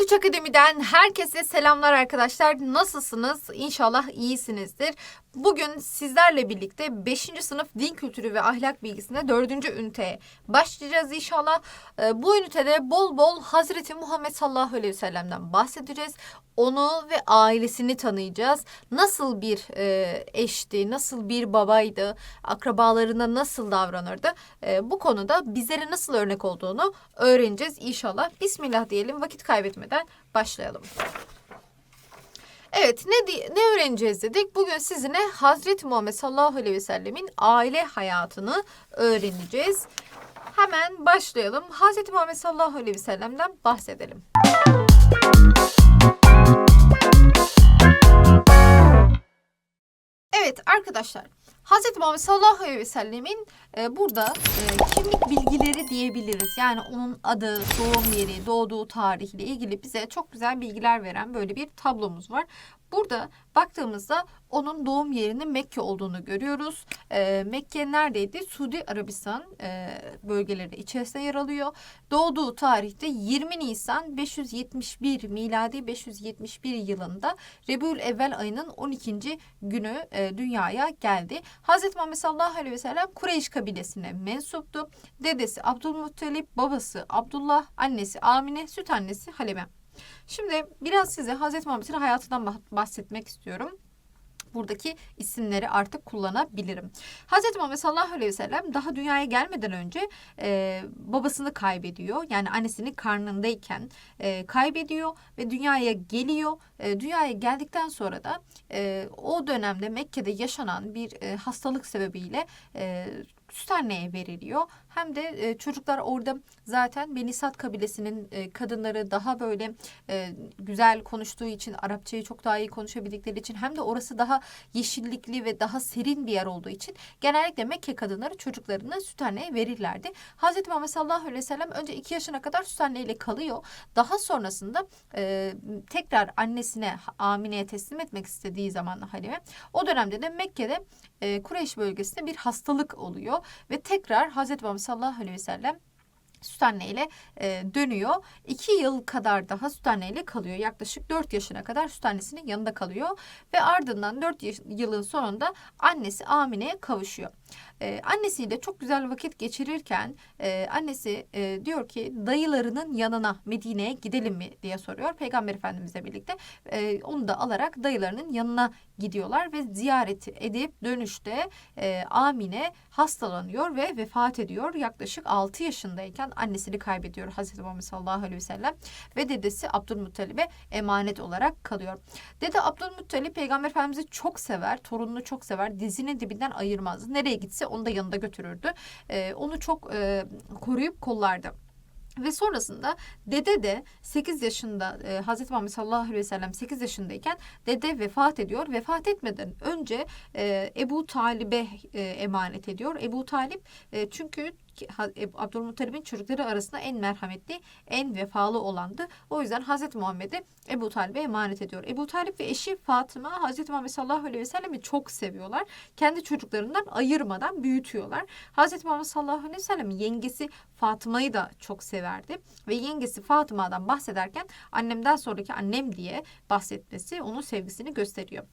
Tonguç Akademi'den herkese selamlar arkadaşlar. Nasılsınız? İnşallah iyisinizdir. Bugün sizlerle birlikte 5. sınıf din kültürü ve ahlak bilgisinde 4. üniteye başlayacağız inşallah. Ee, Bu ünitede bol bol Hazreti Muhammed sallallahu aleyhi ve sellem'den bahsedeceğiz. Onu ve ailesini tanıyacağız. Nasıl bir e, eşti, nasıl bir babaydı, akrabalarına nasıl davranırdı. E, bu konuda bizlere nasıl örnek olduğunu öğreneceğiz inşallah. Bismillah diyelim vakit kaybetmeden başlayalım. Evet ne ne öğreneceğiz dedik. Bugün sizinle Hazreti Muhammed sallallahu aleyhi ve sellemin aile hayatını öğreneceğiz. Hemen başlayalım. Hazreti Muhammed sallallahu aleyhi ve sellem'den bahsedelim. Evet arkadaşlar Hz. Muhammed sallallahu aleyhi ve sellemin e, burada e, kimlik bilgileri diyebiliriz. Yani onun adı, doğum yeri, doğduğu tarihle ilgili bize çok güzel bilgiler veren böyle bir tablomuz var. Burada baktığımızda onun doğum yerinin Mekke olduğunu görüyoruz. E, Mekke neredeydi? Suudi Arabistan e, bölgeleri içerisinde yer alıyor. Doğduğu tarihte 20 Nisan 571 miladi 571 yılında Rebül Evvel ayının 12. günü e, dünyaya geldi. Hazreti Muhammed sallallahu aleyhi ve sellem Kureyş kabilesine mensuptu. Dedesi Abdülmuttalip, babası Abdullah, annesi Amine, süt annesi Halime. Şimdi biraz size Hazreti Muhammed'in hayatından bah- bahsetmek istiyorum buradaki isimleri artık kullanabilirim. Hazreti Muhammed sallallahu aleyhi ve sellem daha dünyaya gelmeden önce e, babasını kaybediyor. Yani annesinin karnındayken e, kaybediyor ve dünyaya geliyor. E, dünyaya geldikten sonra da e, o dönemde Mekke'de yaşanan bir e, hastalık sebebiyle e, süt anneye veriliyor. Hem de e, çocuklar orada zaten Benisat kabilesinin e, kadınları daha böyle e, güzel konuştuğu için Arapçayı çok daha iyi konuşabildikleri için hem de orası daha yeşillikli ve daha serin bir yer olduğu için genellikle Mekke kadınları çocuklarına süt anneye verirlerdi. Hazreti Muhammed sallallahu aleyhi ve sellem önce 2 yaşına kadar süt anneyle kalıyor. Daha sonrasında e, tekrar annesine Amine'ye teslim etmek istediği zaman Halime o dönemde de Mekke'de e, Kureyş bölgesinde bir hastalık oluyor ve tekrar Hazreti Muhammed sallallahu aleyhi ve sellem süt anneyle e, dönüyor. İki yıl kadar daha süt anneyle kalıyor. Yaklaşık 4 yaşına kadar süt annesinin yanında kalıyor. Ve ardından 4 yaş- yılın sonunda annesi Amine'ye kavuşuyor. E, annesiyle çok güzel vakit geçirirken e, annesi e, diyor ki dayılarının yanına Medine'ye gidelim mi diye soruyor. Peygamber Efendimizle birlikte e, onu da alarak dayılarının yanına gidiyorlar ve ziyaret edip dönüşte e, Amine hastalanıyor ve vefat ediyor. Yaklaşık 6 yaşındayken annesini kaybediyor Hazreti Muhammed sallallahu aleyhi ve sellem ve dedesi Abdülmuttalib'e emanet olarak kalıyor. Dede Abdülmuttalip Peygamber Efendimiz'i çok sever, torununu çok sever, dizinin dibinden ayırmazdı. Nereye gitse onu da yanında götürürdü. E, onu çok e, koruyup kollardı. Ve sonrasında dede de 8 yaşında e, Hazreti Muhammed sallallahu aleyhi ve sellem 8 yaşındayken dede vefat ediyor. Vefat etmeden önce e, Ebu Talib'e e, emanet ediyor. Ebu Talip e, çünkü Abdülmuttalib'in çocukları arasında en merhametli, en vefalı olandı. O yüzden Hazreti Muhammed'i Ebu Talib'e emanet ediyor. Ebu Talip ve eşi Fatıma Hazreti Muhammed sallallahu aleyhi ve sellem'i çok seviyorlar. Kendi çocuklarından ayırmadan büyütüyorlar. Hazreti Muhammed sallallahu aleyhi ve sellem yengesi Fatıma'yı da çok severdi. Ve yengesi Fatıma'dan bahsederken annemden sonraki annem diye bahsetmesi onun sevgisini gösteriyor.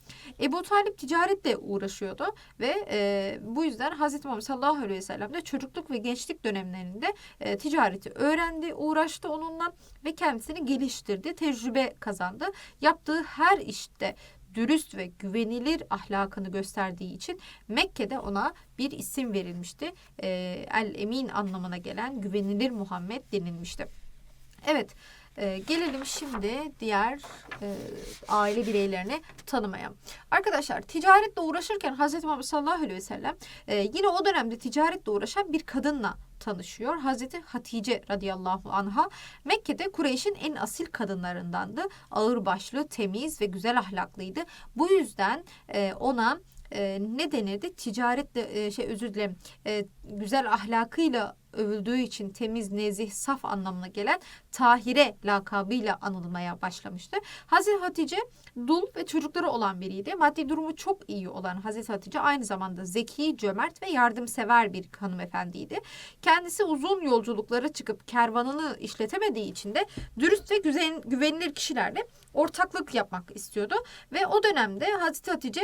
Ebu Talip ticaretle uğraşıyordu ve e, bu yüzden Hazreti Muhammed sallallahu aleyhi ve sellem de çocukluk ve gençlik dönemlerinde e, ticareti öğrendi, uğraştı onunla ve kendisini geliştirdi, tecrübe kazandı. Yaptığı her işte dürüst ve güvenilir ahlakını gösterdiği için Mekke'de ona bir isim verilmişti. E, El Emin anlamına gelen güvenilir Muhammed denilmişti. Evet, e, gelelim şimdi diğer e, aile bireylerini tanımaya. Arkadaşlar ticaretle uğraşırken Hazreti Muhammed sallallahu aleyhi ve sellem e, yine o dönemde ticaretle uğraşan bir kadınla tanışıyor. Hazreti Hatice radıyallahu anha Mekke'de Kureyş'in en asil kadınlarındandı. Ağırbaşlı, temiz ve güzel ahlaklıydı. Bu yüzden e, ona e, ne denirdi? Ticaretle e, şey özür dilerim. e, güzel ahlakıyla övüldüğü için temiz, nezih, saf anlamına gelen Tahire lakabıyla anılmaya başlamıştı. Hazreti Hatice dul ve çocukları olan biriydi. Maddi durumu çok iyi olan Hazreti Hatice aynı zamanda zeki, cömert ve yardımsever bir hanımefendiydi. Kendisi uzun yolculuklara çıkıp kervanını işletemediği için de dürüst ve güzel, güvenilir kişilerle ortaklık yapmak istiyordu. Ve o dönemde Hazreti Hatice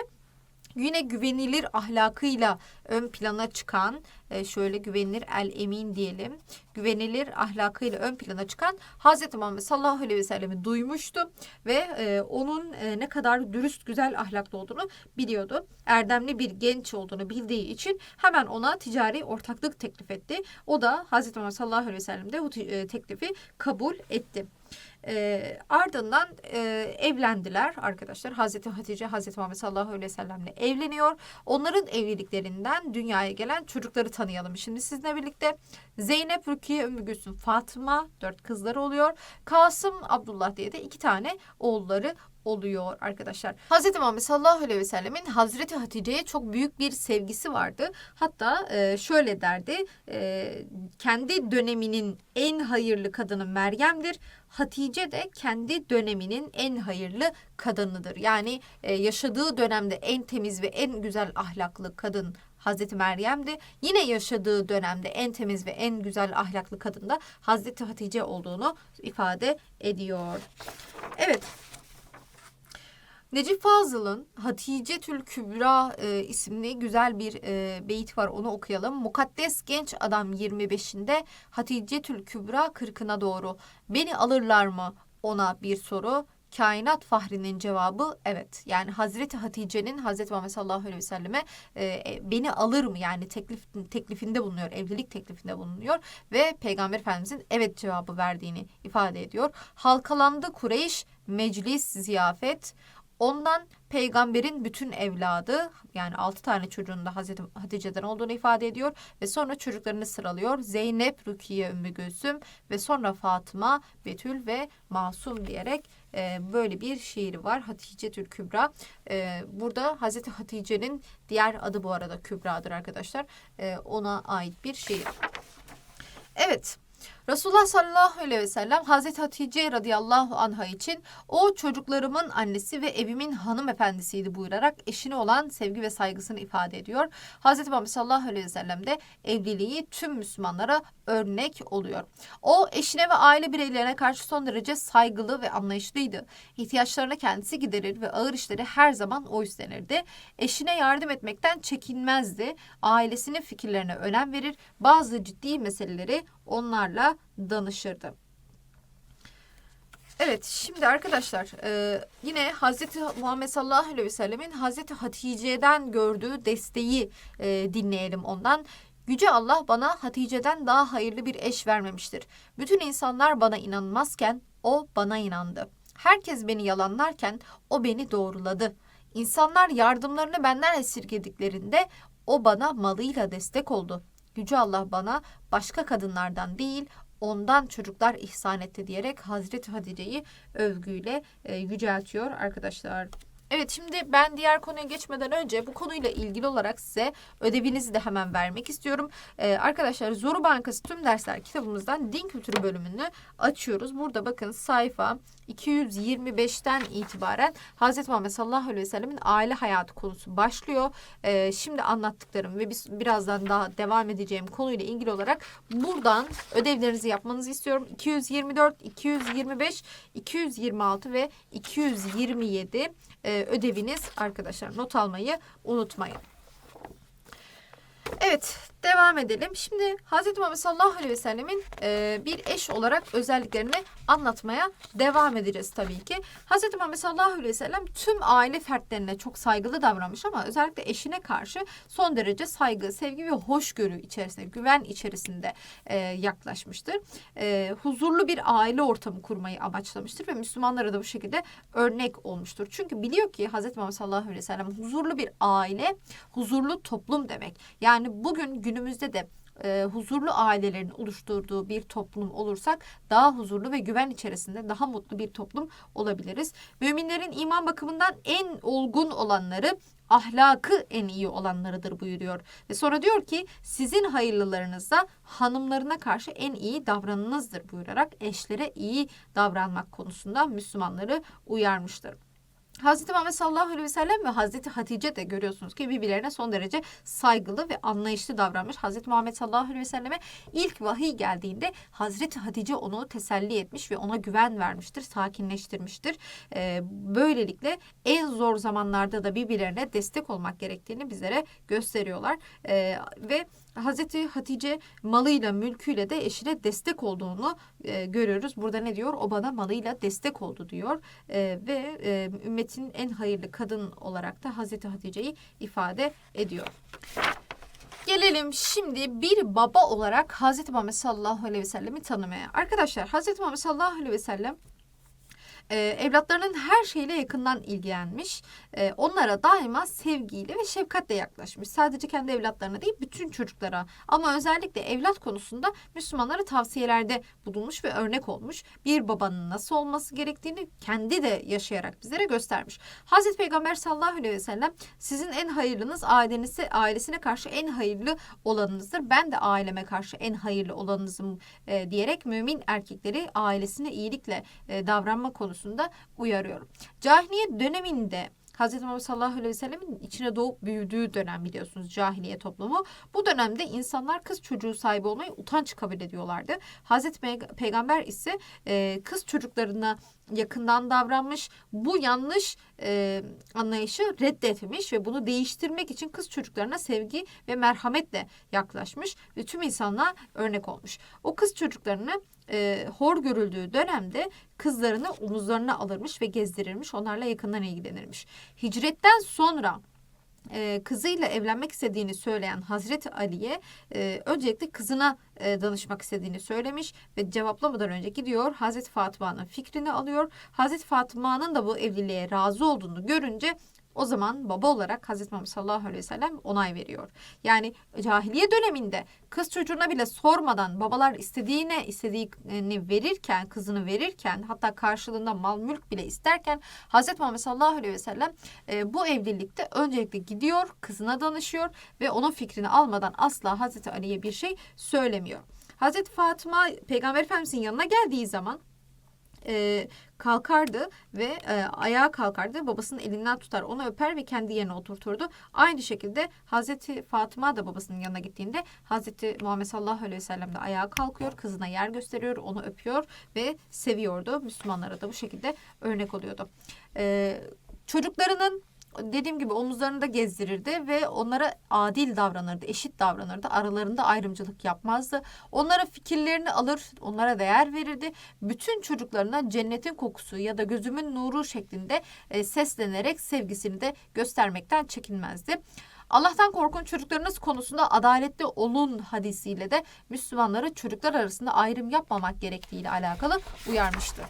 yine güvenilir ahlakıyla ön plana çıkan e, şöyle güvenilir el emin diyelim güvenilir ahlakıyla ön plana çıkan Hazreti Muhammed sallallahu aleyhi ve sellem'i duymuştu ve e, onun e, ne kadar dürüst güzel ahlaklı olduğunu biliyordu. Erdemli bir genç olduğunu bildiği için hemen ona ticari ortaklık teklif etti. O da Hazreti Muhammed sallallahu aleyhi ve sellem de bu teklifi kabul etti. E, ardından e, evlendiler arkadaşlar. Hazreti Hatice Hazreti Muhammed sallallahu aleyhi ve sellemle evleniyor. Onların evliliklerinden dünyaya gelen çocukları tanıyalım. Şimdi sizinle birlikte Zeynep, Rukiye, Ümmü Gülsüm, Fatıma dört kızları oluyor. Kasım, Abdullah diye de iki tane oğulları oluyor arkadaşlar. Hazreti Muhammed sallallahu aleyhi ve sellemin Hazreti Hatice'ye çok büyük bir sevgisi vardı. Hatta e, şöyle derdi. e, kendi döneminin en hayırlı kadını Meryem'dir. Hatice de kendi döneminin en hayırlı kadınıdır. Yani e, yaşadığı dönemde en temiz ve en güzel ahlaklı kadın Hazreti Meryem'di. Yine yaşadığı dönemde en temiz ve en güzel ahlaklı kadın da Hazreti Hatice olduğunu ifade ediyor. Evet. Necip Fazıl'ın Hatice Tül Kübra e, isimli güzel bir e, beyit var onu okuyalım. Mukaddes genç adam 25'inde Hatice Tül Kübra 40'ına doğru. Beni alırlar mı ona bir soru. Kainat fahrinin cevabı evet. Yani Hazreti Hatice'nin Hazreti Muhammed sallallahu aleyhi ve selleme e, e, beni alır mı yani teklif teklifinde bulunuyor. Evlilik teklifinde bulunuyor ve Peygamber Efendimizin evet cevabı verdiğini ifade ediyor. Halkalandı Kureyş meclis ziyafet. Ondan peygamberin bütün evladı yani altı tane çocuğun da Hazreti Hatice'den olduğunu ifade ediyor ve sonra çocuklarını sıralıyor. Zeynep, Rukiye, Ümmü Gülsüm ve sonra Fatıma, Betül ve Masum diyerek e, böyle bir şiiri var. Hatice Tül Kübra. E, burada Hazreti Hatice'nin diğer adı bu arada Kübra'dır arkadaşlar. E, ona ait bir şiir. Evet. Resulullah sallallahu aleyhi ve sellem Hazreti Hatice radıyallahu anha için o çocuklarımın annesi ve evimin hanımefendisiydi buyurarak eşine olan sevgi ve saygısını ifade ediyor. Hazreti Muhammed sallallahu aleyhi ve sellem de evliliği tüm Müslümanlara örnek oluyor. O eşine ve aile bireylerine karşı son derece saygılı ve anlayışlıydı. İhtiyaçlarını kendisi giderir ve ağır işleri her zaman o üstlenirdi. Eşine yardım etmekten çekinmezdi. Ailesinin fikirlerine önem verir. Bazı ciddi meseleleri onlarla danışırdı. Evet şimdi arkadaşlar e, yine Hazreti Muhammed sallallahu aleyhi ve sellemin Hazreti Hatice'den gördüğü desteği e, dinleyelim ondan. Yüce Allah bana Hatice'den daha hayırlı bir eş vermemiştir. Bütün insanlar bana inanmazken o bana inandı. Herkes beni yalanlarken o beni doğruladı. İnsanlar yardımlarını benden esirgediklerinde o bana malıyla destek oldu. Yüce Allah bana başka kadınlardan değil ondan çocuklar ihsan etti diyerek Hazreti Hatice'yi övgüyle e, yüceltiyor arkadaşlar. Evet şimdi ben diğer konuya geçmeden önce bu konuyla ilgili olarak size ödevinizi de hemen vermek istiyorum. Ee, arkadaşlar Zoru Bankası tüm dersler kitabımızdan din kültürü bölümünü açıyoruz. Burada bakın sayfa 225'ten itibaren Hz. Muhammed sallallahu aleyhi ve sellemin aile hayatı konusu başlıyor. Ee, şimdi anlattıklarım ve biz birazdan daha devam edeceğim konuyla ilgili olarak buradan ödevlerinizi yapmanızı istiyorum. 224, 225, 226 ve 227 e, ödeviniz arkadaşlar. Not almayı unutmayın. Evet devam edelim. Şimdi Hz. Muhammed sallallahu aleyhi ve sellemin e, bir eş olarak özelliklerini anlatmaya devam edeceğiz tabii ki. Hz. Muhammed sallallahu aleyhi ve sellem tüm aile fertlerine çok saygılı davranmış ama özellikle eşine karşı son derece saygı, sevgi ve hoşgörü içerisinde, güven içerisinde e, yaklaşmıştır. E, huzurlu bir aile ortamı kurmayı amaçlamıştır ve Müslümanlara da bu şekilde örnek olmuştur. Çünkü biliyor ki Hz. Muhammed sallallahu aleyhi ve sellem huzurlu bir aile, huzurlu toplum demek. Yani bugün günümüzde de e, huzurlu ailelerin oluşturduğu bir toplum olursak daha huzurlu ve güven içerisinde daha mutlu bir toplum olabiliriz. Müminlerin iman bakımından en olgun olanları ahlakı en iyi olanlarıdır buyuruyor. Ve sonra diyor ki sizin hayırlılarınız da hanımlarına karşı en iyi davranınızdır buyurarak eşlere iyi davranmak konusunda Müslümanları uyarmıştır. Hazreti Muhammed sallallahu aleyhi ve sellem ve Hazreti Hatice de görüyorsunuz ki birbirlerine son derece saygılı ve anlayışlı davranmış. Hazreti Muhammed sallallahu aleyhi ve selleme ilk vahiy geldiğinde Hazreti Hatice onu teselli etmiş ve ona güven vermiştir, sakinleştirmiştir. Ee, böylelikle en zor zamanlarda da birbirlerine destek olmak gerektiğini bizlere gösteriyorlar. Ee, ve Hazreti Hatice malıyla mülküyle de eşine destek olduğunu e, görüyoruz. Burada ne diyor? O bana malıyla destek oldu diyor. E, ve e, ümmetin en hayırlı kadın olarak da Hazreti Hatice'yi ifade ediyor. Gelelim şimdi bir baba olarak Hazreti Muhammed sallallahu aleyhi ve sellemi tanımaya. Arkadaşlar Hazreti Muhammed sallallahu aleyhi ve sellem e, evlatlarının her şeyle yakından ilgilenmiş. E, onlara daima sevgiyle ve şefkatle yaklaşmış. Sadece kendi evlatlarına değil bütün çocuklara ama özellikle evlat konusunda Müslümanlara tavsiyelerde bulunmuş ve örnek olmuş. Bir babanın nasıl olması gerektiğini kendi de yaşayarak bizlere göstermiş. Hazreti Peygamber sallallahu aleyhi ve sellem sizin en hayırlınız ailenize, ailesine karşı en hayırlı olanınızdır. Ben de aileme karşı en hayırlı olanınızım e, diyerek mümin erkekleri ailesine iyilikle e, davranma konusunda uyarıyorum. Cahiliye döneminde Hz. Muhammed sallallahu aleyhi ve sellemin içine doğup büyüdüğü dönem biliyorsunuz cahiliye toplumu. Bu dönemde insanlar kız çocuğu sahibi olmayı utanç kabul ediyorlardı. Hz. Peyg- Peygamber ise kız çocuklarına yakından davranmış. Bu yanlış e, anlayışı reddetmiş ve bunu değiştirmek için kız çocuklarına sevgi ve merhametle yaklaşmış ve tüm insanlığa örnek olmuş. O kız çocuklarını e, hor görüldüğü dönemde kızlarını omuzlarına alırmış ve gezdirirmiş. Onlarla yakından ilgilenirmiş. Hicretten sonra e, kızıyla evlenmek istediğini söyleyen Hazreti Ali'ye e, öncelikle kızına e, danışmak istediğini söylemiş ve cevaplamadan önce gidiyor Hazreti Fatıma'nın fikrini alıyor. Hazreti Fatıma'nın da bu evliliğe razı olduğunu görünce o zaman baba olarak Hazreti Muhammed sallallahu aleyhi ve sellem onay veriyor. Yani cahiliye döneminde kız çocuğuna bile sormadan babalar istediğine istediğini verirken, kızını verirken hatta karşılığında mal mülk bile isterken Hazreti Muhammed sallallahu aleyhi ve sellem e, bu evlilikte öncelikle gidiyor, kızına danışıyor ve onun fikrini almadan asla Hazreti Ali'ye bir şey söylemiyor. Hazreti Fatıma Peygamber Efendimizin yanına geldiği zaman e, kalkardı ve e, ayağa kalkardı. Babasının elinden tutar, onu öper ve kendi yerine oturturdu. Aynı şekilde Hazreti Fatıma da babasının yanına gittiğinde Hazreti Muhammed sallallahu aleyhi ve sellem de ayağa kalkıyor, kızına yer gösteriyor, onu öpüyor ve seviyordu. Müslümanlara da bu şekilde örnek oluyordu. E, çocuklarının dediğim gibi omuzlarında gezdirirdi ve onlara adil davranırdı, eşit davranırdı. Aralarında ayrımcılık yapmazdı. Onlara fikirlerini alır, onlara değer verirdi. Bütün çocuklarına cennetin kokusu ya da gözümün nuru şeklinde e, seslenerek sevgisini de göstermekten çekinmezdi. Allah'tan korkun çocuklarınız konusunda adaletli olun hadisiyle de Müslümanları çocuklar arasında ayrım yapmamak gerektiğiyle alakalı uyarmıştı.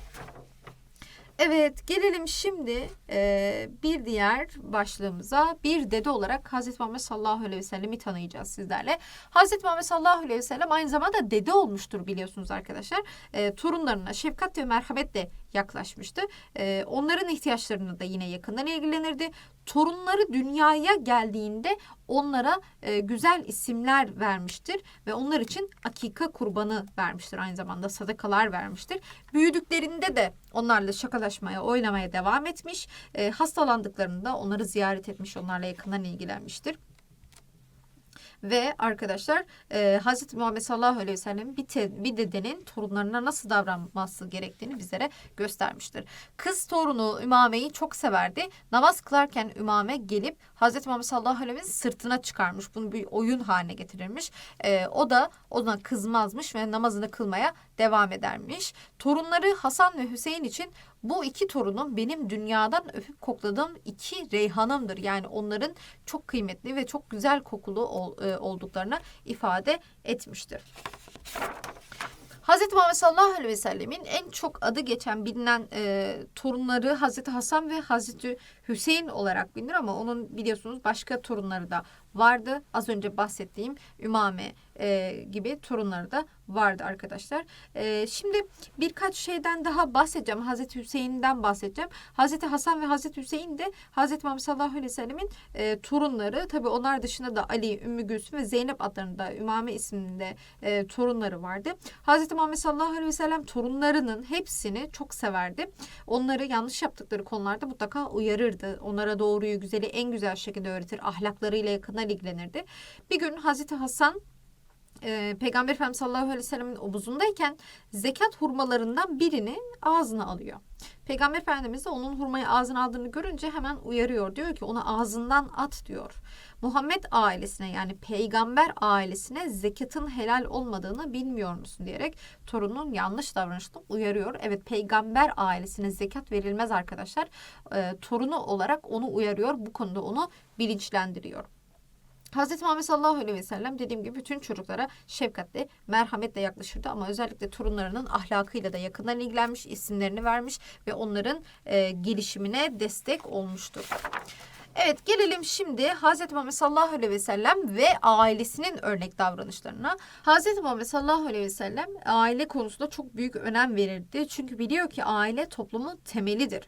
Evet gelelim şimdi e, bir diğer başlığımıza bir dede olarak Hazreti Muhammed sallallahu aleyhi ve sellem'i tanıyacağız sizlerle. Hazreti Muhammed sallallahu aleyhi ve sellem aynı zamanda dede olmuştur biliyorsunuz arkadaşlar. E, torunlarına şefkat ve merhametle yaklaşmıştı. E, onların ihtiyaçlarını da yine yakından ilgilenirdi. Torunları dünyaya geldiğinde onlara e, güzel isimler vermiştir ve onlar için akika kurbanı vermiştir. Aynı zamanda sadakalar vermiştir. Büyüdüklerinde de onlarla şakalaşmaya, oynamaya devam etmiş. E, hastalandıklarında onları ziyaret etmiş, onlarla yakından ilgilenmiştir. Ve arkadaşlar e, Hz. Muhammed sallallahu aleyhi ve sellem bir, te, bir dedenin torunlarına nasıl davranması gerektiğini bizlere göstermiştir. Kız torunu Ümame'yi çok severdi. Namaz kılarken Ümame gelip Hz. Muhammed sallallahu aleyhi ve sellem sırtına çıkarmış. Bunu bir oyun haline getirirmiş. E, o da ona kızmazmış ve namazını kılmaya devam edermiş. Torunları Hasan ve Hüseyin için bu iki torunum benim dünyadan öpüp kokladığım iki reyhanımdır. Yani onların çok kıymetli ve çok güzel kokulu e, olduklarını ifade etmiştir. Hz. Muhammed sallallahu aleyhi ve sellemin en çok adı geçen bilinen e, torunları Hazreti Hasan ve Hazreti Hüseyin olarak bilinir ama onun biliyorsunuz başka torunları da vardı. Az önce bahsettiğim Ümame e, gibi torunları da vardı arkadaşlar. E, şimdi birkaç şeyden daha bahsedeceğim. Hazreti Hüseyin'den bahsedeceğim. Hazreti Hasan ve Hazreti Hüseyin de Hazreti Muhammed sallallahu aleyhi ve sellemin e, torunları. Tabi onlar dışında da Ali, Ümmü Gülsüm ve Zeynep adlarında Ümame isminde e, torunları vardı. Hazreti Muhammed sallallahu aleyhi ve sellem torunlarının hepsini çok severdi. Onları yanlış yaptıkları konularda mutlaka uyarırdı. Onlara doğruyu, güzeli en güzel şekilde öğretir. Ahlaklarıyla yakından ilgilenirdi. Bir gün Hazreti Hasan e, Peygamber Efendimiz sallallahu aleyhi ve sellemin omuzundayken zekat hurmalarından birini ağzına alıyor. Peygamber Efendimiz de onun hurmayı ağzına aldığını görünce hemen uyarıyor. Diyor ki ona ağzından at diyor. Muhammed ailesine yani peygamber ailesine zekatın helal olmadığını bilmiyor musun diyerek torunun yanlış davranışını uyarıyor. Evet peygamber ailesine zekat verilmez arkadaşlar. E, torunu olarak onu uyarıyor. Bu konuda onu bilinçlendiriyor. Hz. Muhammed sallallahu aleyhi ve sellem dediğim gibi bütün çocuklara şefkatle, merhametle yaklaşırdı ama özellikle torunlarının ahlakıyla da yakından ilgilenmiş, isimlerini vermiş ve onların e, gelişimine destek olmuştur. Evet gelelim şimdi Hz. Muhammed sallallahu aleyhi ve sellem ve ailesinin örnek davranışlarına. Hz. Muhammed sallallahu aleyhi ve sellem aile konusunda çok büyük önem verirdi. Çünkü biliyor ki aile toplumun temelidir.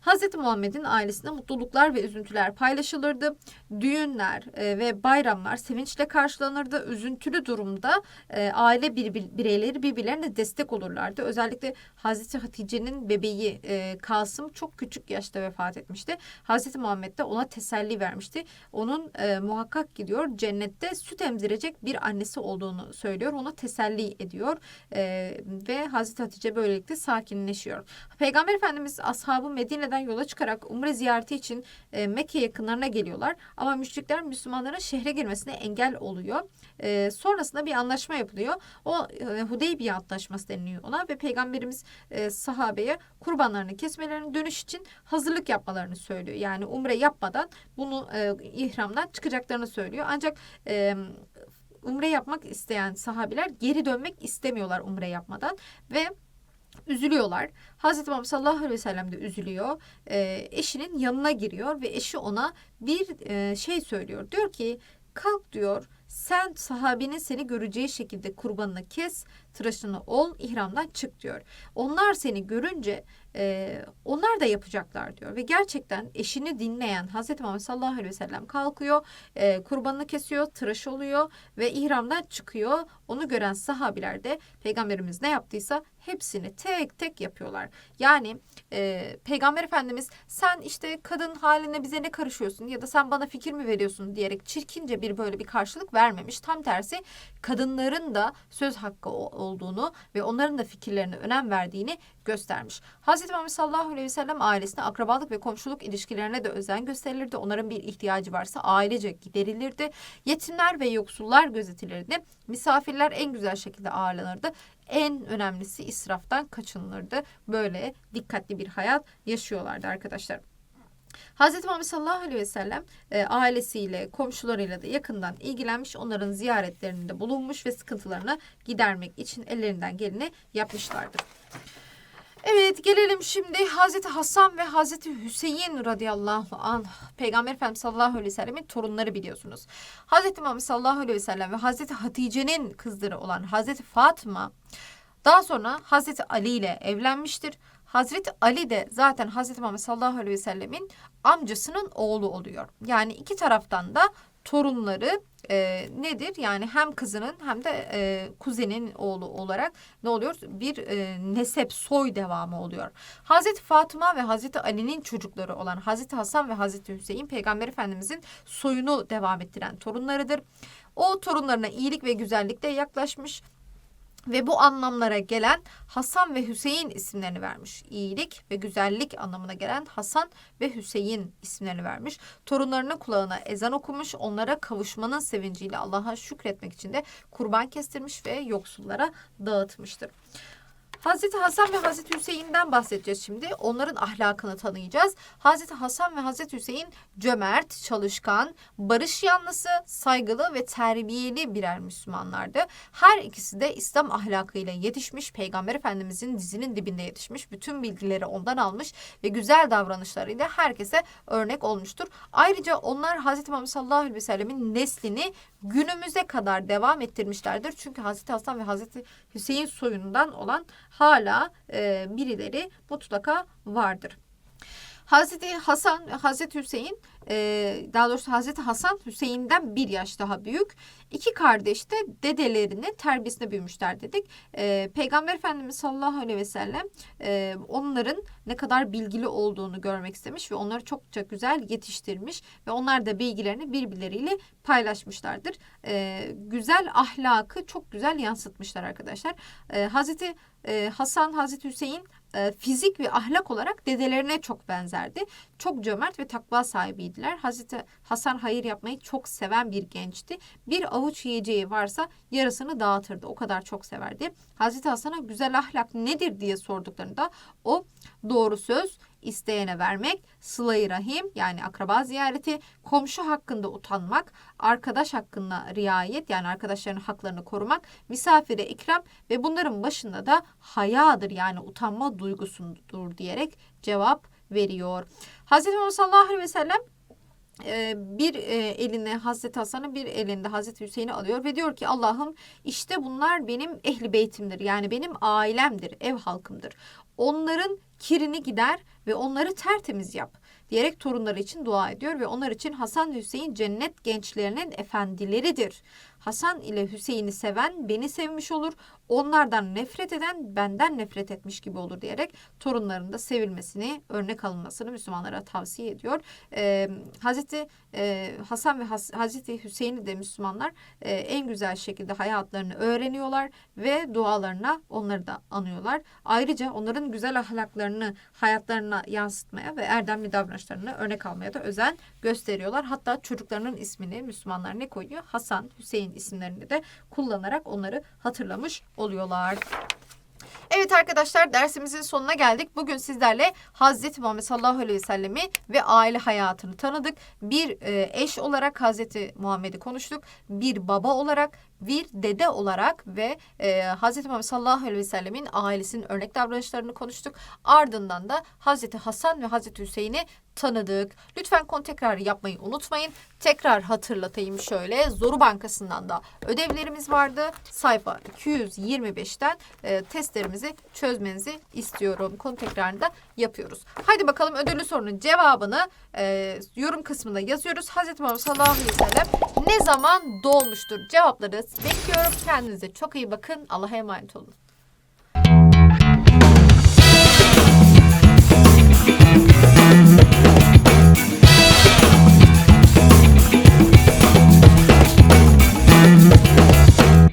Hz. Muhammed'in ailesinde mutluluklar ve üzüntüler paylaşılırdı. Düğünler e, ve bayramlar sevinçle karşılanırdı. Üzüntülü durumda e, aile bir, bir, bireyleri birbirlerine destek olurlardı. Özellikle Hz. Hatice'nin bebeği e, Kasım çok küçük yaşta vefat etmişti. Hz. Muhammed de ona teselli vermişti. Onun muhakkak gidiyor cennette süt emzirecek bir annesi olduğunu söylüyor. Ona teselli ediyor ve Hz. Hatice böylelikle sakinleşiyor. Peygamber Efendimiz ashabı Medine'den yola çıkarak umre ziyareti için e, Mekke yakınlarına geliyorlar. Ama müşrikler Müslümanların şehre girmesine engel oluyor. E, sonrasında bir anlaşma yapılıyor. O e, Hudeybiye Antlaşması deniliyor ona ve Peygamberimiz e, sahabeye kurbanlarını kesmelerini dönüş için hazırlık yapmalarını söylüyor. Yani umre yapmadan bunu e, ihramdan çıkacaklarını söylüyor. Ancak e, umre yapmak isteyen sahabiler geri dönmek istemiyorlar umre yapmadan ve üzülüyorlar. Hazreti Muhammed sallallahu aleyhi ve sellem de üzülüyor. E, eşinin yanına giriyor ve eşi ona bir e, şey söylüyor. Diyor ki kalk diyor sen sahabinin seni göreceği şekilde kurbanını kes, tıraşını ol, ihramdan çık diyor. Onlar seni görünce e, onlar da yapacaklar diyor. Ve gerçekten eşini dinleyen Hazreti Muhammed sallallahu aleyhi ve sellem kalkıyor, e, kurbanını kesiyor, tıraş oluyor ve ihramdan çıkıyor. Onu gören sahabiler de peygamberimiz ne yaptıysa hepsini tek tek yapıyorlar. Yani e, peygamber efendimiz sen işte kadın haline bize ne karışıyorsun ya da sen bana fikir mi veriyorsun diyerek çirkince bir böyle bir karşılık vermemiş. Tam tersi kadınların da söz hakkı olduğunu ve onların da fikirlerine önem verdiğini göstermiş. Hz. Muhammed sallallahu aleyhi ve sellem ailesine akrabalık ve komşuluk ilişkilerine de özen gösterilirdi. Onların bir ihtiyacı varsa ailece giderilirdi. Yetimler ve yoksullar gözetilirdi. Misafirler en güzel şekilde ağırlanırdı. En önemlisi israftan kaçınılırdı. Böyle dikkatli bir hayat yaşıyorlardı arkadaşlar. Hz. Muhammed sallallahu aleyhi ve sellem e, ailesiyle, komşularıyla da yakından ilgilenmiş, onların ziyaretlerinde bulunmuş ve sıkıntılarını gidermek için ellerinden geleni yapmışlardır. Evet gelelim şimdi Hazreti Hasan ve Hazreti Hüseyin radıyallahu anh Peygamber Efendimiz sallallahu aleyhi ve sellemin torunları biliyorsunuz. Hazreti Muhammed sallallahu aleyhi ve sellem ve Hazreti Hatice'nin kızları olan Hazreti Fatıma daha sonra Hazreti Ali ile evlenmiştir. Hazreti Ali de zaten Hazreti Muhammed sallallahu aleyhi ve sellemin amcasının oğlu oluyor. Yani iki taraftan da torunları e, nedir? Yani hem kızının hem de e, kuzenin oğlu olarak ne oluyor? Bir e, nesep soy devamı oluyor. Hazreti Fatıma ve Hazreti Ali'nin çocukları olan Hazreti Hasan ve Hazreti Hüseyin Peygamber Efendimizin soyunu devam ettiren torunlarıdır. O torunlarına iyilik ve güzellikle yaklaşmış ve bu anlamlara gelen Hasan ve Hüseyin isimlerini vermiş. İyilik ve güzellik anlamına gelen Hasan ve Hüseyin isimlerini vermiş. Torunlarının kulağına ezan okumuş, onlara kavuşmanın sevinciyle Allah'a şükretmek için de kurban kestirmiş ve yoksullara dağıtmıştır. Hazreti Hasan ve Hazreti Hüseyin'den bahsedeceğiz şimdi. Onların ahlakını tanıyacağız. Hazreti Hasan ve Hazreti Hüseyin cömert, çalışkan, barış yanlısı, saygılı ve terbiyeli birer Müslümanlardı. Her ikisi de İslam ahlakıyla yetişmiş, Peygamber Efendimizin dizinin dibinde yetişmiş, bütün bilgileri ondan almış ve güzel davranışlarıyla herkese örnek olmuştur. Ayrıca onlar Hazreti Muhammed sallallahu aleyhi ve sellemin neslini günümüze kadar devam ettirmişlerdir. Çünkü Hazreti Hasan ve Hazreti Hüseyin soyundan olan hala e, birileri mutlaka vardır. Hazreti Hasan Hazreti Hüseyin e, daha doğrusu Hazreti Hasan Hüseyin'den bir yaş daha büyük. İki kardeş de dedelerinin terbiyesinde büyümüşler dedik. E, Peygamber Efendimiz sallallahu aleyhi ve sellem e, onların ne kadar bilgili olduğunu görmek istemiş ve onları çokça güzel yetiştirmiş ve onlar da bilgilerini birbirleriyle paylaşmışlardır. Güzel ahlakı çok güzel yansıtmışlar arkadaşlar. Hazreti Hasan, Hazreti Hüseyin e, fizik ve ahlak olarak dedelerine çok benzerdi. Çok cömert ve takva sahibiydiler. Hazreti Hasan hayır yapmayı çok seven bir gençti. Bir avuç yiyeceği varsa yarısını dağıtırdı. O kadar çok severdi. Hazreti Hasan'a güzel ahlak nedir diye sorduklarında o doğru söz, isteyene vermek, sıla-i rahim yani akraba ziyareti, komşu hakkında utanmak, arkadaş hakkında riayet yani arkadaşların haklarını korumak, misafire ikram ve bunların başında da hayadır yani utanma duygusudur diyerek cevap veriyor. Hazreti Muhammed sallallahu aleyhi ve sellem e, bir e, eline Hazreti Hasan'ı bir elinde Hazreti Hüseyin'i alıyor ve diyor ki Allah'ım işte bunlar benim ehli beytimdir. Yani benim ailemdir, ev halkımdır. Onların kirini gider ve onları tertemiz yap diyerek torunları için dua ediyor ve onlar için Hasan Hüseyin cennet gençlerinin efendileridir. Hasan ile Hüseyin'i seven beni sevmiş olur. Onlardan nefret eden benden nefret etmiş gibi olur diyerek torunlarının da sevilmesini, örnek alınmasını Müslümanlara tavsiye ediyor. Ee, Hazreti e, Hasan ve Has, Hazreti Hüseyin'i de Müslümanlar e, en güzel şekilde hayatlarını öğreniyorlar ve dualarına onları da anıyorlar. Ayrıca onların güzel ahlaklarını hayatlarına yansıtmaya ve erdemli davranışlarını örnek almaya da özen gösteriyorlar. Hatta çocuklarının ismini Müslümanlar ne koyuyor? Hasan, Hüseyin isimlerini de kullanarak onları hatırlamış oluyorlar. Evet arkadaşlar dersimizin sonuna geldik. Bugün sizlerle Hazreti Muhammed sallallahu aleyhi ve sellemi ve aile hayatını tanıdık. Bir e, eş olarak Hazreti Muhammed'i konuştuk. Bir baba olarak, bir dede olarak ve e, Hazreti Muhammed sallallahu aleyhi ve sellemin ailesinin örnek davranışlarını konuştuk. Ardından da Hazreti Hasan ve Hazreti Hüseyin'i tanıdık. Lütfen konu tekrarı yapmayı unutmayın. Tekrar hatırlatayım şöyle. Zoru Bankası'ndan da ödevlerimiz vardı. Sayfa 225'ten e, testlerimizi çözmenizi istiyorum. Konu tekrarını da yapıyoruz. Haydi bakalım ödüllü sorunun cevabını e, yorum kısmında yazıyoruz. Hazreti Muhammed sallallahu aleyhi ve sellem ne zaman doğmuştur? Cevapları bekliyorum. Kendinize çok iyi bakın. Allah'a emanet olun.